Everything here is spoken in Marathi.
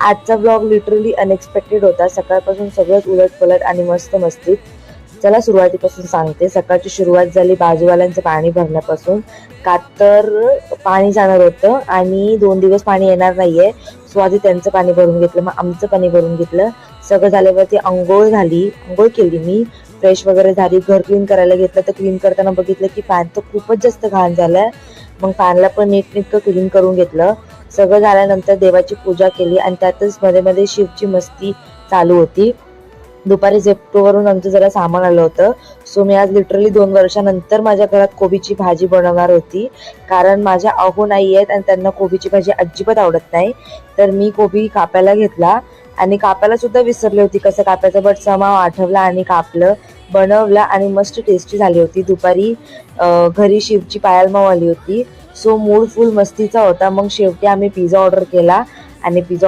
आजचा ब्लॉग लिटरली अनएक्सपेक्टेड होता. सकाळपासून सगळंच उलटपलट आणि मस्त मस्तीत चला सुरुवातीपासून सांगते. सकाळची सुरुवात झाली बाजूवाल्यांचं पाणी भरण्यापासून. का तर पाणी जाणार होतं आणि दोन दिवस पाणी येणार नाहीये. सो आधी त्यांचं पाणी भरून घेतलं मग आमचं पाणी भरून घेतलं. सगळं झाल्यावरती आंघोळ झाली. आंघोळ केली मी. फ्रेश वगैरे झाली. घर क्लीन करायला घेतलं. तर क्लीन करताना बघितलं की फॅन तर खूपच जास्त घाण झालाय. मग फॅनला पण नीटनेटकं क्लीन करून घेतलं. सगळं झाल्यानंतर देवाची पूजा केली आणि त्यातच मध्ये मध्ये शिवची मस्ती चालू होती. दुपारी झेप्टोवरून आमचं जरा सामान आलं होतं. सो मी आज लिटरली दोन वर्षानंतर माझ्या घरात कोबीची भाजी बनवणार होती. कारण माझ्या अहो नाही आहेत आणि त्यांना कोबीची भाजी अजिबात आवडत नाही. तर मी कोबी कापायला घेतला आणि कापायला सुद्धा विसरली होती कसं कापायचं बट समाव आठवला आणि कापलं बनवलं आणि मस्त टेस्टी झाली होती. दुपारी घरी शिवची पायल माव आली होती. सो मूड फुल मस्तीचा होता. मग शेवटी आम्ही पिझ्झा ऑर्डर केला आणि पिझ्झा